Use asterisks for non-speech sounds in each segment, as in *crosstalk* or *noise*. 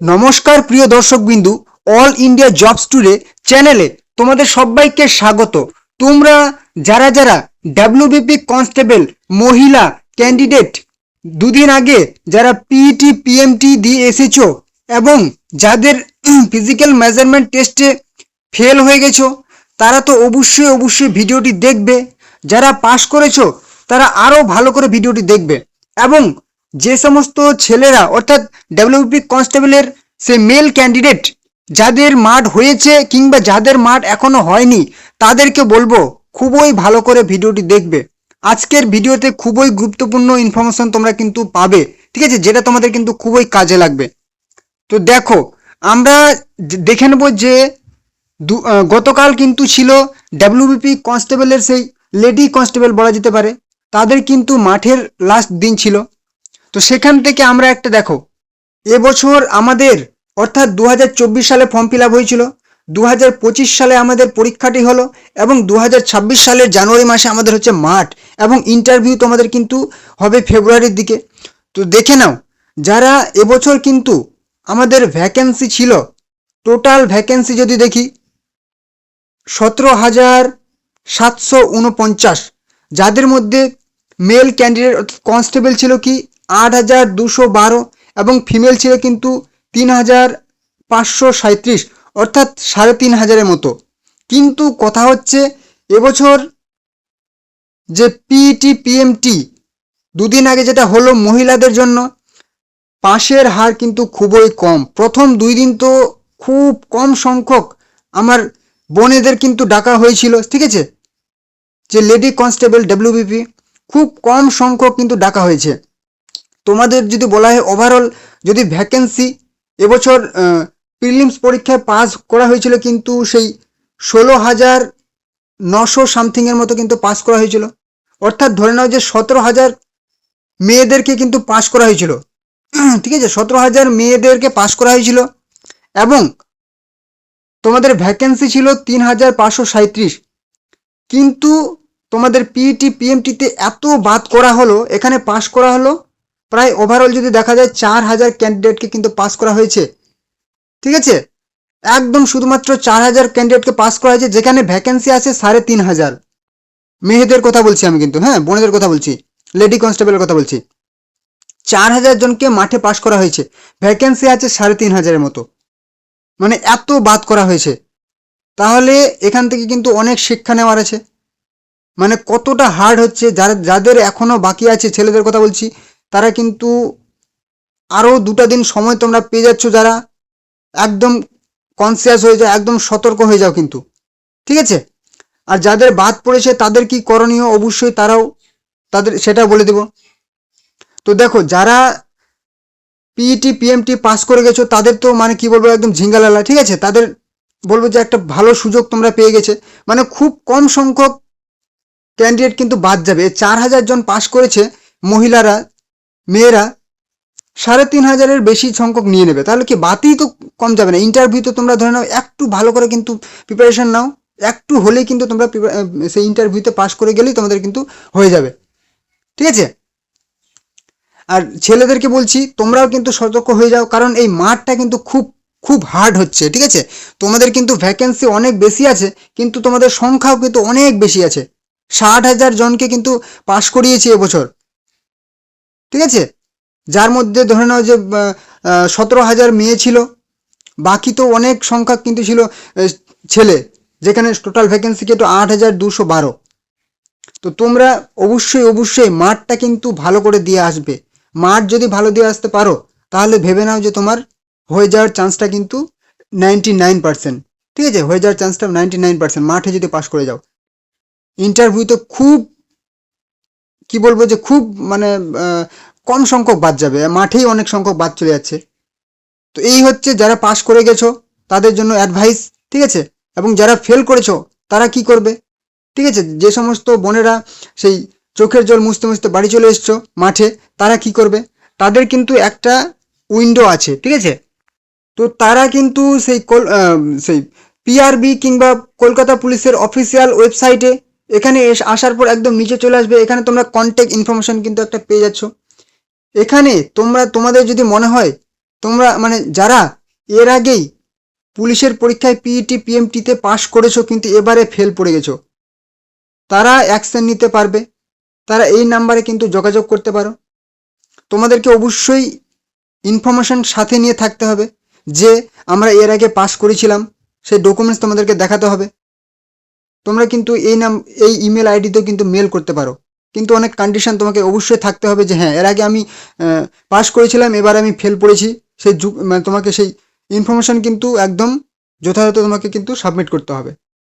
নমস্কার, প্রিয় দর্শকবিন্দু অল ইন্ডিয়া জবস টুডে চ্যানেলে তোমাদের সবাইকে স্বাগত। তোমরা যারা যারা ডাব্লিউবিপি কনস্টেবল মহিলা ক্যান্ডিডেট দুদিন আগে যারা পিইটি পিএমটি দিয়ে এসেছ এবং যাদের ফিজিক্যাল মেজারমেন্ট টেস্টে ফেল হয়ে গেছো, তারা তো অবশ্যই অবশ্যই ভিডিওটি দেখবে। যারা পাস করেছ, তারা আরও ভালো করে ভিডিওটি দেখবে। এবং যে সমস্ত ছেলেরা, অর্থাৎ ডাব্লিউপি কনস্টেবলের সে মেল ক্যান্ডিডেট যাদের মাঠ হয়েছে কিংবা যাদের মাঠ এখনও হয়নি, তাদেরকে বলব খুবই ভালো করে ভিডিওটি দেখবে। আজকের ভিডিওতে খুবই গুরুত্বপূর্ণ ইনফরমেশন তোমরা কিন্তু পাবে, ঠিক আছে? যেটা তোমাদের কিন্তু খুবই কাজে লাগবে। তো দেখো, আমরা দেখে নেব যে গতকাল কিন্তু ছিল ডাব্লিউবিপি কনস্টেবলের সেই লেডি কনস্টেবল বলা যেতে পারে। তাদের কিন্তু মাঠের লাস্ট দিন ছিল। তো সেখান থেকে আমরা একটা দেখো, এবছর আমাদের অর্থাৎ দু হাজার চব্বিশ সালে ফর্ম ফিল আপ হয়েছিল দু সালে আমাদের পরীক্ষাটি হলো এবং দু হাজার ছাব্বিশ সালের জানুয়ারি মাসে আমাদের হচ্ছে মাঠ এবং ইন্টারভিউ তোমাদের কিন্তু হবে ফেব্রুয়ারির দিকে। তো দেখে নাও, যারা এবছর কিন্তু আমাদের ভ্যাকেন্সি ছিল টোটাল ভ্যাকেন্সি যদি দেখি, সতেরো হাজার সাতশো উনপঞ্চাশ। যাদের মধ্যে মেল ক্যান্ডিডেট কনস্টেবল ছিল কি? আট হাজার দুশো বারো এবং ফিমেল ছিল কিন্তু তিন হাজার পাঁচশো সাঁত্রিশ অর্থাৎ সাড়ে তিন হাজারের মতো। কিন্তু কথা হচ্ছে, এবছর যে পিইটি পিএমটি দুদিন আগে যেটা হলো মহিলাদের জন্য, পাশের হার কিন্তু খুবই কম। প্রথম দুই দিন তো খুব কম সংখ্যক আমার বোনেদের কিন্তু ডাকা হয়েছিল, ঠিক আছে? যে লেডি কনস্টেবল ডাব্লিউবিপি খুব কম সংখ্যক কিন্তু ডাকা হয়েছে। তোমাদের যদি বলা হয় ওভারঅল যদি ভ্যাকেন্সি এবছর প্রিলিমস পরীক্ষায় পাস করা হয়েছিল কিন্তু সেই ষোলো হাজার নশো সামথিংয়ের মতো কিন্তু পাস করা হয়েছিল। অর্থাৎ ধরে নাও যে সতেরো হাজার মেয়েদেরকে কিন্তু পাস করা হয়েছিল। *clears throat* ঠিক আছে, সতেরো হাজার মেয়েদেরকে পাস করা হয়েছিল এবং তোমাদের ভ্যাকেন্সি ছিল তিন হাজার পাঁচশো সাঁত্রিশ কিন্তু তোমাদের পিইটি পিএমটিতে এত বাদ করা হলো, এখানে পাস করা হলো প্রায় ওভারঅল যদি দেখা যায় চার হাজার ক্যান্ডিডেটকে কিন্তু পাস করা হয়েছে। ঠিক আছে? একদম শুধুমাত্র চার হাজার ক্যান্ডিডেটকে পাস করা হয়েছে, যেখানে ভ্যাকেন্সি আছে সাড়ে তিন হাজার। মেয়েদের কথা বলছি আমি কিন্তু হ্যাঁ বোনেদের কথা বলছি লেডি কনস্টেবলের কথা বলছি। চার হাজার জনকে মাঠে পাস করা হয়েছে ভ্যাকেন্সি আছে সাড়ে তিন হাজারের মতো। মানে এত বাদ করা হয়েছে। তাহলে এখান থেকে কিন্তু অনেক শিক্ষা নেওয়ার আছে। মানে কতটা হার্ড হচ্ছে, যারা যাদের এখনও বাকি আছে, ছেলেদের কথা বলছি তারা কিন্তু আরও দুটা দিন সময় তোমরা পেয়ে যাচ্ছ যারা একদম কনসিয়াস হয়ে যাও, একদম সতর্ক হয়ে যাও কিন্তু। ঠিক আছে? আর যাদের বাদ পড়েছে তাদের কি করণীয়? অবশ্যই তারাও তাদের সেটা বলে দেব। তো দেখো, যারা পিইটি পিএমটি পাস করে গেছো, তাদের তো মানে কি বলব, একদম ঝিঙ্গালালা, ঠিক আছে? তাদের বলব যে একটা ভালো সুযোগ তোমরা পেয়ে গেছে। মানে খুব কম সংখ্যক ক্যান্ডিডেট কিন্তু বাদ যাবে। চার হাজার জন পাস করেছে মহিলারা মেয়েরা সাড়ে তিন হাজারের বেশি সংখ্যক নিয়ে নেবে। তাহলে কি বাতিই তো কম যাবে না? ইন্টারভিউ তো তোমরা ধরে নাও, একটু ভালো করে কিন্তু প্রিপারেশন নাও। একটু হলেই কিন্তু তোমরা সেই ইন্টারভিউতে পাস করে গেলেই তোমাদের কিন্তু হয়ে যাবে। ঠিক আছে? আর ছেলেদেরকে বলছি, তোমরাও কিন্তু সতর্ক হয়ে যাও, কারণ এই মাঠটা কিন্তু খুব খুব হার্ড হচ্ছে, ঠিক আছে? তোমাদের কিন্তু ভ্যাকেন্সি অনেক বেশি আছে, কিন্তু তোমাদের সংখ্যাও কিন্তু অনেক বেশি আছে। ষাট হাজার জনকে কিন্তু পাশ করিয়েছে এবছর। ঠিক আছে? যার মধ্যে ধরে নাও যে সতেরো হাজার মেয়ে ছিল, বাকি তো অনেক সংখ্যা কিন্তু ছিল ছেলে, যেখানে টোটাল ভ্যাকেন্সি কিন্তু আট হাজার দুশো বারো। তো তোমরা অবশ্যই অবশ্যই মাঠটা কিন্তু ভালো করে দিয়ে আসবে। মাঠ যদি ভালো দিয়ে আসতে পারো, তাহলে ভেবে নাও যে তোমার হয়ে যাওয়ার চান্সটা কিন্তু নাইনটি নাইন পার্সেন্ট ঠিক আছে? হয়ে যাওয়ার চান্সটা নাইনটি নাইন পার্সেন্ট মাঠে যদি পাস করে যাও। ইন্টারভিউতে খুব, কি বলব যে খুব মানে কম সংখ্যক বাদ যাবে, মাঠেই অনেক সংখ্যক বাদ চলে যাচ্ছে। তো এই হচ্ছে যারা পাস করে গেছো, তাদের জন্য অ্যাডভাইস ঠিক আছে? এবং যারা ফেল করেছ, তারা কি করবে? ঠিক আছে? যে সমস্ত বোনেরা সেই চোখের জল মুছতে মুছতে বাড়ি চলে এসছো মাঠে, তারা কি করবে? তাদের কিন্তু একটা উইন্ডো আছে, ঠিক আছে? তো তারা কিন্তু সেই কল সেই পিআরবি কিংবা কলকাতা পুলিশের অফিসিয়াল ওয়েবসাইটে এখানে এস- আসার পর একদম নিচে চলে আসবে। এখানে তোমরা কন্ট্যাক্ট ইনফরমেশন কিন্তু একটা পেয়ে যাচ্ছ। এখানে তোমরা, তোমাদের যদি মনে হয়, তোমরা মানে যারা এর আগেই পুলিশের পরীক্ষায় পিইটি পিএমটিতে পাশ করেছ কিন্তু এবারে ফেল পড়ে গেছো, তারা অ্যাকশন নিতে পারবে, তারা এই নাম্বারে কিন্তু যোগাযোগ করতে পারো। তোমাদেরকে অবশ্যই ইনফরমেশন সাথে নিয়ে থাকতে হবে যে আমরা এর আগে পাস করেছিলাম, সেই ডকুমেন্টস তোমাদেরকে দেখাতে হবে। তোমরা কিন্তু এই নাম, এই ইমেল আইডিতেও কিন্তু মেল করতে পারো। কিন্তু অনেক কন্ডিশন তোমাকে অবশ্যই থাকতে হবে যে হ্যাঁ এর আগে আমি পাস করেছিলাম, এবার আমি ফেল পড়েছি। সেই যুগ মানে তোমাকে সেই ইনফরমেশন কিন্তু একদম যথাযথ তোমাকে কিন্তু সাবমিট করতে হবে।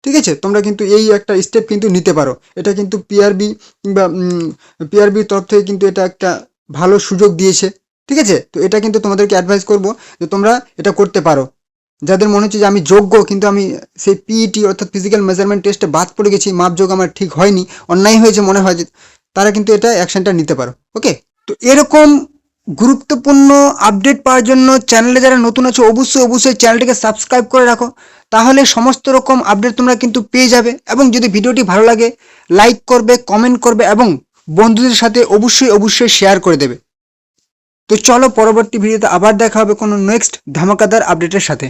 ঠিক আছে? তোমরা কিন্তু এই একটা স্টেপ কিন্তু নিতে পারো। এটা কিন্তু পিআরবি কিংবা পিআরবির তরফ থেকে কিন্তু এটা একটা ভালো সুযোগ দিয়েছে। ঠিক আছে? তো এটা কিন্তু তোমাদেরকে অ্যাডভাইস করব যে তোমরা এটা করতে পারো। যাদের মনে হচ্ছে যে আমি যোগ্য, কিন্তু আমি সেই পিইটি অর্থাৎ ফিজিক্যাল মেজারমেন্ট টেস্টে বাদ পড়ে গেছি, মাপযোগ আমার ঠিক হয়নি, অন্যায় হয়েছে মনে হয় যে তারা কিন্তু এটা অ্যাকশনটা নিতে পারো ওকে তো এরকম গুরুত্বপূর্ণ আপডেট পাওয়ার জন্য চ্যানেলে যারা নতুন আছো, অবশ্যই অবশ্যই চ্যানেলটিকে সাবস্ক্রাইব করে রাখো, তাহলে সমস্ত রকম আপডেট তোমরা কিন্তু পেয়ে যাবে এবং যদি ভিডিওটি ভালো লাগে লাইক করবে কমেন্ট করবে এবং বন্ধুদের সাথে অবশ্যই অবশ্যই শেয়ার করে দেবে। তো চলো পরবর্তী ভিডিওতে আবার দেখা হবে কোনো নেক্সট ধামাকাদার আপডেটের সাথে।